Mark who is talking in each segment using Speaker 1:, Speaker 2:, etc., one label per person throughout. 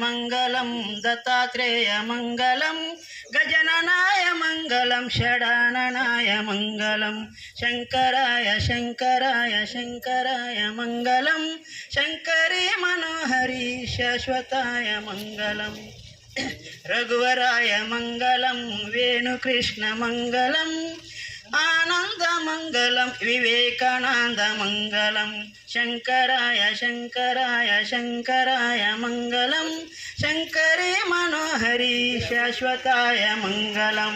Speaker 1: మంగళం దత్తాత్రేయ మంగళం గజననాయ మంగళం షడాననాయ మంగళం శంకరాయ శంకరాయ శంకరాయ మంగళం శంకరే మనోహరి శాశ్వతాయ మంగళం రఘువరాయ మంగళం వేణుకృష్ణ మంగళం ఆనందమంగళం వివేకానందమంగళం శంకరాయ శంకరాయ శంకరాయ మంగళం हरी शाश्वताय मङ्गलं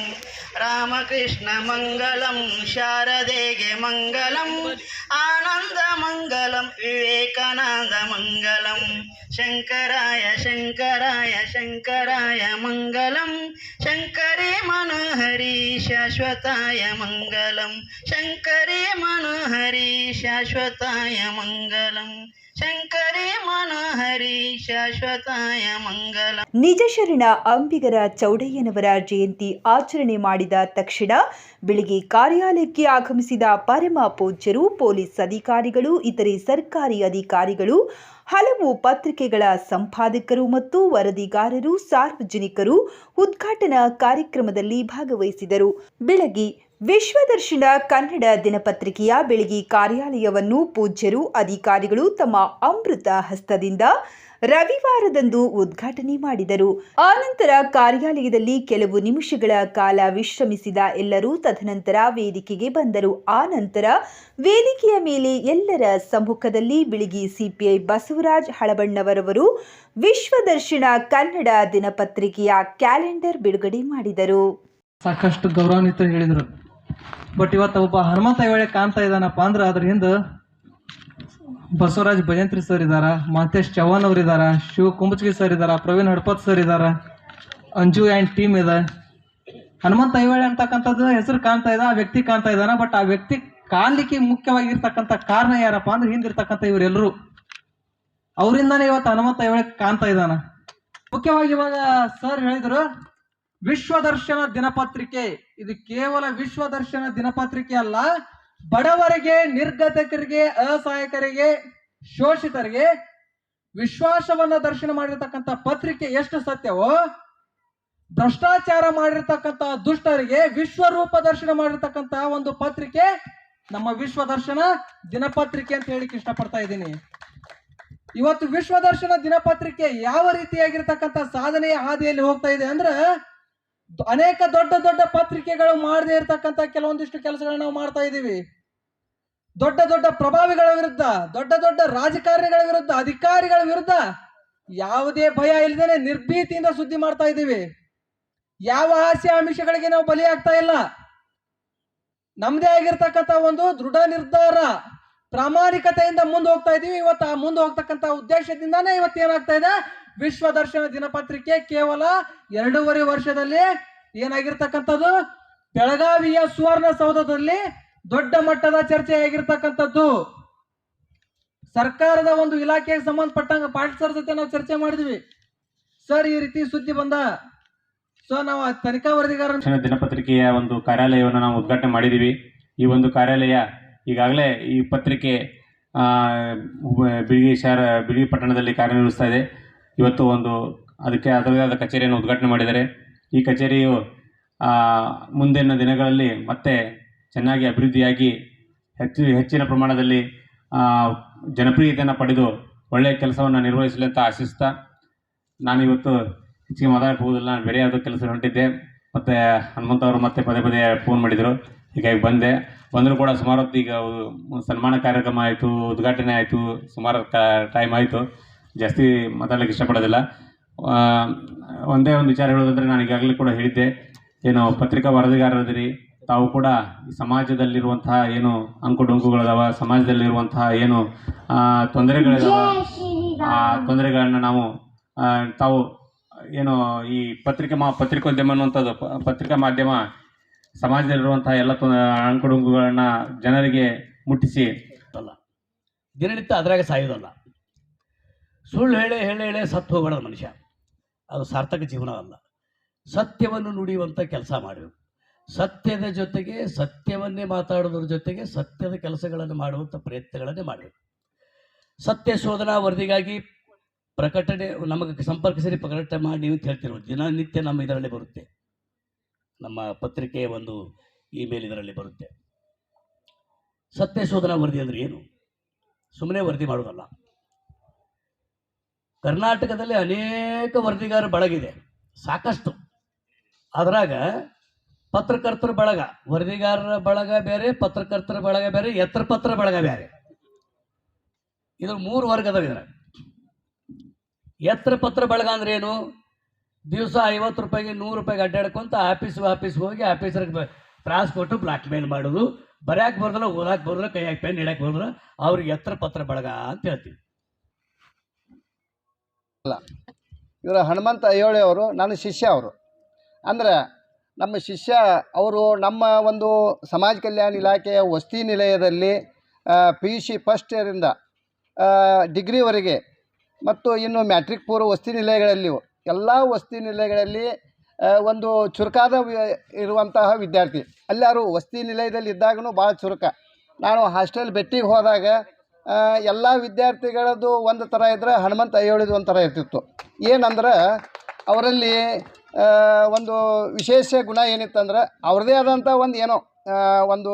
Speaker 1: रामकृष्णमङ्गलं शारदेगे मङ्गलम् விவேகானந்த ಮಂಗಲಂ ವಿವೇಕಾನಂದ ಮಂಗಲಂ ಶಂಕರಾಯ ಶಂಕರಾಯ ಶಂಕರಾಯ ಮಂಗಲಂ ಶಂಕರಿ ಮನೋಹರಿ ಶಾಶ್ವತಾಯ ಮಂಗಲಂ ಶಂಕರೇ ಮನೋಹರಿ ಶಾಶ್ವತಾಯ ಮಂಗಲಂ ಶಂಕರೇ ಮನೋಹರಿ
Speaker 2: ಶಾಶ್ವತಾಯ ಮಂಗಲಂ ನಿಜ ಅಂಬಿಗರ ಚೌಡಯ್ಯನವರ ಜಯಂತಿ ಆಚರಣೆ ಮಾಡಿದ ತಕ್ಷಣ ಬೆಳಿಗ್ಗೆ ಕಾರ್ಯಾಲಯಕ್ಕೆ ಆಗಮಿಸಿದ ಪರಮ ಪೂಜ್ಯರು ಪೊಲೀಸ್ ಅಧಿಕಾರಿ ಅಧಿಕಾರಿಗಳು ಇತರೆ ಸರ್ಕಾರಿ ಅಧಿಕಾರಿಗಳು ಹಲವು ಪತ್ರಿಕೆಗಳ ಸಂಪಾದಕರು ಮತ್ತು ವರದಿಗಾರರು, ಸಾರ್ವಜನಿಕರು ಉದ್ಘಾಟನಾ ಕಾರ್ಯಕ್ರಮದಲ್ಲಿ ಭಾಗವಹಿಸಿದರು. ಬೆಳಗ್ಗೆ ವಿಶ್ವದರ್ಶನ ಕನ್ನಡ ದಿನಪತ್ರಿಕೆಯ ಬೆಳಗ್ಗೆ ಕಾರ್ಯಾಲಯವನ್ನು ಪೂಜ್ಯರು, ಅಧಿಕಾರಿಗಳು ತಮ್ಮ ಅಮೃತ ಹಸ್ತದಿಂದ ರವಿವಾರದಂದು ಉದ್ಘಾಟನೆ ಮಾಡಿದರು. ಆನಂತರ ಕಾರ್ಯಾಲಯದಲ್ಲಿ ಕೆಲವು ನಿಮಿಷಗಳ ಕಾಲ ವಿಶ್ರಮಿಸಿದ ಎಲ್ಲರೂ ತದನಂತರ ವೇದಿಕೆಗೆ ಬಂದರು. ಆನಂತರ ವೇದಿಕೆಯ ಮೇಲೆ ಎಲ್ಲರ ಸಮ್ಮುಖದಲ್ಲಿ ಬಿಳಿಗಿ ಸಿಪಿಐ ಬಸವರಾಜ್ ಹಳಬಣ್ಣವರವರು ವಿಶ್ವದರ್ಶನ ಕನ್ನಡ ದಿನಪತ್ರಿಕೆಯ ಕ್ಯಾಲೆಂಡರ್ ಬಿಡುಗಡೆ ಮಾಡಿದರು.
Speaker 3: ಸಾಕಷ್ಟು ಗೌರವಾನ್ವಿತ ಹೇಳಿದರು. ಬಟ್ ಇವತ್ತು ಒಬ್ಬ ಹನುಮಂತ ವೇಳೆ ಕಾಣ್ತಾ ಇದ್ದಾನಪ್ಪ ಅಂದ್ರೆ ಅದ್ರ ಹಿಂದೆ ಬಸವರಾಜ್ ಭಜಂತ್ರಿ ಸರ್ ಇದಾರ, ಮಾತೇಶ್ ಚವ್ಹಾಣ್ ಅವ್ರು ಇದಾರ, ಶಿವ ಕುಂಬಚ್ಗಿ ಸರ್ ಇದಾರ, ಪ್ರವೀಣ್ ಹಡ್ಪತ್ ಸರ್ ಇದಾರ, ಅಂಜು ಆ್ಯಂಡ್ ಟೀಮ್ ಇದೆ. ಹನುಮಂತ ಐವಳೆ ಅಂತಕ್ಕಂಥದ್ದು ಹೆಸರು ಕಾಣ್ತಾ ಇದ್ದ ಆ ವ್ಯಕ್ತಿ ಕಾಣ್ತಾ ಇದ್ದಾನ, ಬಟ್ ಆ ವ್ಯಕ್ತಿ ಕಾಣ್ಲಿಕ್ಕೆ ಮುಖ್ಯವಾಗಿರ್ತಕ್ಕಂಥ ಕಾರಣ ಯಾರಪ್ಪ ಅಂದ್ರೆ ಹಿಂದಿರ್ತಕ್ಕಂಥ ಇವರೆಲ್ಲರೂ. ಅವರಿಂದಾನೇ ಇವತ್ತು ಹನುಮಂತ ಹೇಳಕ್ ಕಾಣ್ತಾ ಇದ್ದಾನ. ಮುಖ್ಯವಾಗಿ ಇವಾಗ ಸರ್ ಹೇಳಿದ್ರು, ವಿಶ್ವದರ್ಶನ ದಿನಪತ್ರಿಕೆ. ಇದು ಕೇವಲ ವಿಶ್ವದರ್ಶನ ದಿನಪತ್ರಿಕೆ ಅಲ್ಲ, ಬಡವರಿಗೆ, ನಿರ್ಗತಕರಿಗೆ, ಅಸಹಾಯಕರಿಗೆ, ಶೋಷಿತರಿಗೆ ವಿಶ್ವಾಸವನ್ನ ದರ್ಶನ ಮಾಡಿರ್ತಕ್ಕಂಥ ಪತ್ರಿಕೆ ಎಷ್ಟು ಸತ್ಯವೋ, ಭ್ರಷ್ಟಾಚಾರ ಮಾಡಿರ್ತಕ್ಕಂಥ ದುಷ್ಟರಿಗೆ ವಿಶ್ವರೂಪ ದರ್ಶನ ಮಾಡಿರ್ತಕ್ಕಂಥ ಒಂದು ಪತ್ರಿಕೆ ನಮ್ಮ ವಿಶ್ವದರ್ಶನ ದಿನಪತ್ರಿಕೆ ಅಂತ ಹೇಳಿಕ್ಕೆ ಇಷ್ಟಪಡ್ತಾ ಇದ್ದೀನಿ. ಇವತ್ತು ವಿಶ್ವದರ್ಶನ ದಿನಪತ್ರಿಕೆ ಯಾವ ರೀತಿಯಾಗಿರ್ತಕ್ಕಂಥ ಸಾಧನೆಯ ಹಾದಿಯಲ್ಲಿ ಹೋಗ್ತಾ ಇದೆ ಅಂದ್ರೆ ಅನೇಕ ದೊಡ್ಡ ದೊಡ್ಡ ಪತ್ರಿಕೆಗಳು ಮಾಡದೇ ಇರತಕ್ಕಂಥ ಕೆಲವೊಂದಿಷ್ಟು ಕೆಲಸಗಳನ್ನ ನಾವು ಮಾಡ್ತಾ ಇದ್ದೀವಿ. ದೊಡ್ಡ ದೊಡ್ಡ ಪ್ರಭಾವಿಗಳ ವಿರುದ್ಧ, ದೊಡ್ಡ ದೊಡ್ಡ ರಾಜಕಾರಣಿಗಳ ವಿರುದ್ಧ, ಅಧಿಕಾರಿಗಳ ವಿರುದ್ಧ ಯಾವುದೇ ಭಯ ಇಲ್ಲದೇನೆ ನಿರ್ಭೀತಿಯಿಂದ ಸುದ್ದಿ ಮಾಡ್ತಾ ಇದ್ದೀವಿ. ಯಾವ ಆಸೆ ಆಮಿಷಗಳಿಗೆ ನಾವು ಬಲಿಯಾಗ್ತಾ ಇಲ್ಲ. ನಮ್ದೇ ಆಗಿರ್ತಕ್ಕಂಥ ಒಂದು ದೃಢ ನಿರ್ಧಾರ. ಪ್ರಾಮಾಣಿಕತೆಯಿಂದ ಮುಂದೆ ಹೋಗ್ತಾ ಇದೀವಿ ಇವತ್ತು ಆ ಮುಂದೆ ಹೋಗ್ತಕ್ಕಂಥ ಉದ್ದೇಶದಿಂದಾನೇ ಇವತ್ತು ಏನಾಗ್ತಾ ಇದೆ? ವಿಶ್ವ ದರ್ಶನ ದಿನಪತ್ರಿಕೆ ಕೇವಲ ಎರಡೂವರೆ ವರ್ಷದಲ್ಲಿ ಏನಾಗಿರ್ತಕ್ಕಂಥದ್ದು? ಬೆಳಗಾವಿಯ ಸುವರ್ಣ ಸೌಧದಲ್ಲಿ ದೊಡ್ಡ ಮಟ್ಟದ ಚರ್ಚೆ ಆಗಿರ್ತಕ್ಕಂಥದ್ದು. ಸರ್ಕಾರದ ಒಂದು ಇಲಾಖೆಗೆ ಸಂಬಂಧಪಟ್ಟಂಗ ಸರ್ ಜೊತೆ ನಾವು ಚರ್ಚೆ ಮಾಡಿದ್ವಿ. ಸರ್, ಈ ರೀತಿ ಸುದ್ದಿ ಬಂದ? ಸೊ ನಾವು ತನಿಖಾ ವರದಿಗಾರ
Speaker 4: ದಿನಪತ್ರಿಕೆಯ ಒಂದು ಕಾರ್ಯಾಲಯವನ್ನು ನಾವು ಉದ್ಘಾಟನೆ ಮಾಡಿದೀವಿ ಈ ಒಂದು ಕಾರ್ಯಾಲಯ ಈಗಾಗಲೇ ಈ ಪತ್ರಿಕೆ ಬಿಳಿಗಿ ಶಹರ ಬಿಳಿಗಿ ಪಟ್ಟಣದಲ್ಲಿ ಕಾರ್ಯನಿರ್ವಹಿಸ್ತಾ ಇದೆ. ಇವತ್ತು ಒಂದು, ಅದಕ್ಕೆ ಅದರದೇ ಆದ ಕಚೇರಿಯನ್ನು ಉದ್ಘಾಟನೆ ಮಾಡಿದ್ದಾರೆ. ಈ ಕಚೇರಿಯು ಮುಂದಿನ ದಿನಗಳಲ್ಲಿ ಮತ್ತೆ ಚೆನ್ನಾಗಿ ಅಭಿವೃದ್ಧಿಯಾಗಿ ಹೆಚ್ಚು, ಹೆಚ್ಚಿನ ಪ್ರಮಾಣದಲ್ಲಿ ಜನಪ್ರಿಯತೆಯನ್ನು ಪಡೆದು ಒಳ್ಳೆಯ ಕೆಲಸವನ್ನು ನಿರ್ವಹಿಸಲಿ ಅಂತ ಆಶಿಸ್ತಾ ನಾನು ಇವತ್ತು ಹೆಚ್ಚಿಗೆ ಮಾತಾಡಕ್ಕೆ ಹೋಗೋದಿಲ್ಲ ನಾನು ಬೇರೆ ಯಾವುದೋ ಕೆಲಸ ಹೊಂಟಿದ್ದೆ. ಮತ್ತು ಹನುಮಂತ ಅವರು ಮತ್ತೆ ಪದೇ ಪದೇ ಫೋನ್ ಮಾಡಿದರು. ಹೀಗಾಗಿ ಬಂದೆ. ಬಂದರೂ ಕೂಡ ಸುಮಾರು ಹೊತ್ತು ಈಗ ಸನ್ಮಾನ ಕಾರ್ಯಕ್ರಮ ಆಯಿತು ಉದ್ಘಾಟನೆ ಆಯಿತು ಸುಮಾರು ಟೈಮ್ ಆಯಿತು. ಜಾಸ್ತಿ ಮಾತಾಡಲಿಕ್ಕೆ ಇಷ್ಟಪಡೋದಿಲ್ಲ. ಒಂದೇ ಒಂದು ವಿಚಾರ ಹೇಳೋದಂದರೆ ನಾನು ಈಗಾಗಲೇ ಕೂಡ ಹೇಳಿದ್ದೆ. ಏನು ಪತ್ರಿಕಾ ವರದಿಗಾರರಿದ್ದೀರಿ ತಾವು ಕೂಡ ಈ ಸಮಾಜದಲ್ಲಿರುವಂತಹ ಏನು ಅಂಕುಡೊಂಕುಗಳದಾವ ಸಮಾಜದಲ್ಲಿರುವಂತಹ ಏನು ತೊಂದರೆಗಳಿದಾವ ಆ ತೊಂದರೆಗಳನ್ನು ನಾವು ತಾವು ಏನು ಈ ಪತ್ರಿಕೆ ಮಾ ಪತ್ರಿಕೋದ್ಯಮ ಅನ್ನುವಂಥದ್ದು ಪತ್ರಿಕಾ ಮಾಧ್ಯಮ ಸಮಾಜದಲ್ಲಿರುವಂತಹ ಎಲ್ಲ ಅಂಕುಡುಂಗುಗಳನ್ನ ಜನರಿಗೆ ಮುಟ್ಟಿಸಿ
Speaker 5: ಅಲ್ಲ ದಿನನಿತ್ಯ ಅದ್ರಾಗ ಸಾಯೋದಲ್ಲ ಸುಳ್ಳು ಹೇಳಿ ಹೇಳಿ ಹೇಳಿ ಸತ್ತು ಮನುಷ್ಯ. ಅದು ಸಾರ್ಥಕ ಜೀವನ ಅಲ್ಲ ಸತ್ಯವನ್ನು ನುಡಿಯುವಂಥ ಕೆಲಸ ಮಾಡಬೇಕು ಸತ್ಯದ ಜೊತೆಗೆ ಸತ್ಯವನ್ನೇ ಮಾತಾಡೋದ್ರ ಜೊತೆಗೆ ಸತ್ಯದ ಕೆಲಸಗಳನ್ನು ಮಾಡುವಂಥ ಪ್ರಯತ್ನಗಳನ್ನೇ ಮಾಡಬೇಕು ಸತ್ಯ ಶೋಧನಾ ವರದಿಗಾಗಿ ಪ್ರಕಟಣೆ, ನಮಗೆ ಸಂಪರ್ಕಿಸಿ ಪ್ರಕಟಣೆ ಮಾಡಿ ಅಂತ ಹೇಳ್ತಿರೋದು. ದಿನನಿತ್ಯ ನಮ್ಮ ಇದರಲ್ಲೇ ಬರುತ್ತೆ. ನಮ್ಮ ಪತ್ರಿಕೆಯ ಒಂದು ಇಮೇಲ್ ಇದರಲ್ಲಿ ಬರುತ್ತೆ. ಸತ್ಯ ಶೋಧನಾ ವರದಿ ಅಂದರೆ ಏನು? ಸುಮ್ಮನೆ ವರದಿ ಮಾಡೋದಲ್ಲ. ಕರ್ನಾಟಕದಲ್ಲಿ ಅನೇಕ ವರದಿಗಾರ ಬಳಗಿದೆ. ಸಾಕಷ್ಟು. ಅದರಾಗ ಪತ್ರಕರ್ತರ ಬಳಗ, ವರದಿಗಾರರ ಬಳಗ ಬೇರೆ, ಪತ್ರಕರ್ತರ ಬಳಗ ಬೇರೆ ಎತ್ತರ ಪತ್ರ ಬಳಗ ಬೇರೆ. ಇದ್ರ ಮೂರು ವರ್ಗದವ ಇದ್ರ. ಎತ್ತರ ಪತ್ರ ಬಳಗ ಅಂದ್ರೆ ಏನು? ದಿವಸ ಐವತ್ತು ರೂಪಾಯಿಗೆ ನೂರು ರೂಪಾಯಿಗೆ ಅಡ್ಡಾಡ್ಕೊಂತ ಆಫೀಸ್ ಆಫೀಸ್ ಹೋಗಿ ಆಫೀಸರ್ಗೆ ತ್ರಾಸ್ ಕೊಟ್ಟು ಬ್ಲಾಕ್ ಮೇಲ್ ಮಾಡೋದು. ಬರ್ಯಾಕೆ ಬರ್ದಲ್ಲ, ಓದಾಕ್ ಬರ್ದಲ್ಲ, ಕೈಯಾಗ ಪೆನ್ ಹಿಡಕ್ಕೆ ಬರ್ದಲ್ಲ. ಅವ್ರಿಗೆ ಎತ್ತರ ಪತ್ರ ಬಳಗ ಅಂತ ಹೇಳ್ತೀವಿ.
Speaker 6: ಅಲ್ಲ, ಇವರು ಹನುಮಂತ ಅಯ್ಯೋಳಿ ಅವರು, ನನ್ನ ಶಿಷ್ಯ ಅವರು. ಅಂದರೆ, ನಮ್ಮ ಶಿಷ್ಯ ಅವರು ನಮ್ಮ ಒಂದು ಸಮಾಜ ಕಲ್ಯಾಣ ಇಲಾಖೆಯ ವಸತಿ ನಿಲಯದಲ್ಲಿ ಪಿ ಯು ಸಿ ಫಸ್ಟ್ ಇಯರಿಂದ ಡಿಗ್ರಿವರೆಗೆ ಮತ್ತು ಇನ್ನು ಮ್ಯಾಟ್ರಿಕ್ ಪೂರ್ವ ವಸತಿ ನಿಲಯಗಳಲ್ಲಿಯೂ ಎಲ್ಲ ವಸತಿ ನಿಲಯಗಳಲ್ಲಿ ಒಂದು ಚುರುಕಾದ ಇರುವಂತಹ ವಿದ್ಯಾರ್ಥಿ. ಅಲ್ಲಾರು ವಸತಿ ನಿಲಯದಲ್ಲಿ ಇದ್ದಾಗೂ ಭಾಳ ಚುರುಕ. ನಾನು ಹಾಸ್ಟೆಲ್ ಬೆಟ್ಟಿಗೆ ಹೋದಾಗ ಎಲ್ಲ ವಿದ್ಯಾರ್ಥಿಗಳದ್ದು ಒಂದು ಥರ ಇದ್ದರೆ ಹನುಮಂತ ಅಯ್ಯೋಳಿದು ಒಂಥರ ಥರ ಇರ್ತಿತ್ತು. ಏನಂದ್ರೆ, ಅವರಲ್ಲಿ ಒಂದು ವಿಶೇಷ ಗುಣ ಏನಿತ್ತಂದ್ರೆ, ಅವ್ರದ್ದೇ ಆದಂಥ ಒಂದು ಏನೋ ಒಂದು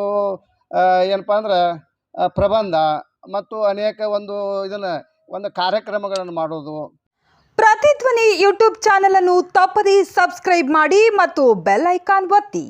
Speaker 6: ಏನಪ್ಪ ಅಂದ್ರೆ ಪ್ರಬಂಧ ಮತ್ತು ಅನೇಕ ಒಂದು ಇದನ್ನು, ಒಂದು ಕಾರ್ಯಕ್ರಮಗಳನ್ನು ಮಾಡೋದು.
Speaker 2: ಪ್ರತಿಧ್ವನಿ ಯೂಟ್ಯೂಬ್ ಚಾನೆಲ್ ಅನ್ನು ತಪ್ಪದೇ ಸಬ್ಸ್ಕ್ರೈಬ್ ಮಾಡಿ ಮತ್ತು ಬೆಲ್ ಐಕಾನ್ ಒತ್ತಿ.